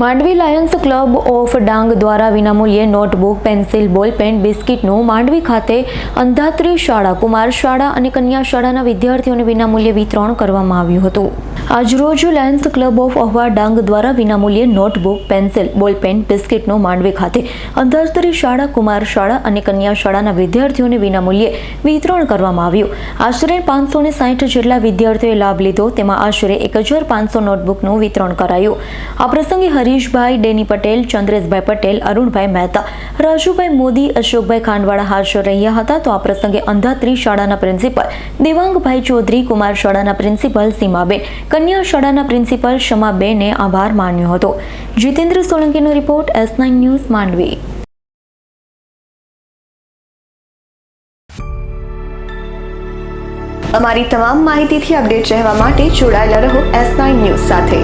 Mandvi lions club of Dang દ્વારા વિનામૂલ્યે notebook, pencil ball pen બિસ્કિટનું માંડવી ખાતે અંધાત્રી શાળા, કુમાર શાળા અને કન્યા શાળાના વિદ્યાર્થીઓને વિનામૂલ્યે વિતરણ કરવામાં આવ્યું હતું. આજરોજ lions club of Ahwa Dang દ્વારા વિનામૂલ્યે નોટબુક, પેન્સિલ બોલ પેન બિસ્કિટનું માંડવી ખાતે અંધાત્રી શાળા, કુમાર શાળા અને કન્યા શાળાના વિદ્યાર્થીઓને વિનામૂલ્યે વિતરણ કરવામાં આવ્યું. આશરે પાંચસો ને સાહીઠ જેટલા વિદ્યાર્થીઓએ લાભ લીધો, તેમાં આશરે એક હજાર પાંચસો નોટબુકનું વિતરણ કરાયું. આ પ્રસંગે હરીશભાઈ, ડેની પટેલ, ચંદ્રેશભાઈ પટેલ, અરુણભાઈ મહેતા. રાજુભાઈ મોદી, અશોકભાઈ ખાંડવાળા હાજર રહ્યા હતા. તો આ પ્રસંગે અંધાત્રી શાળાના પ્રિન્સિપલ દેવાંગભાઈ ચૌધરી, કુમાર શાળાના પ્રિન્સિપલ સીમાબેન, કન્યા શાળાના પ્રિન્સિપલ શમાબેને આભાર માન્યો હતો. Jitendra સોલંકીનો report, S nine news, Mandvi. અમારી તમામ માહિતીથી અપડેટ રહેવા માટે જોડાયેલા રહો એસ નાઇન ન્યૂઝ સાથે.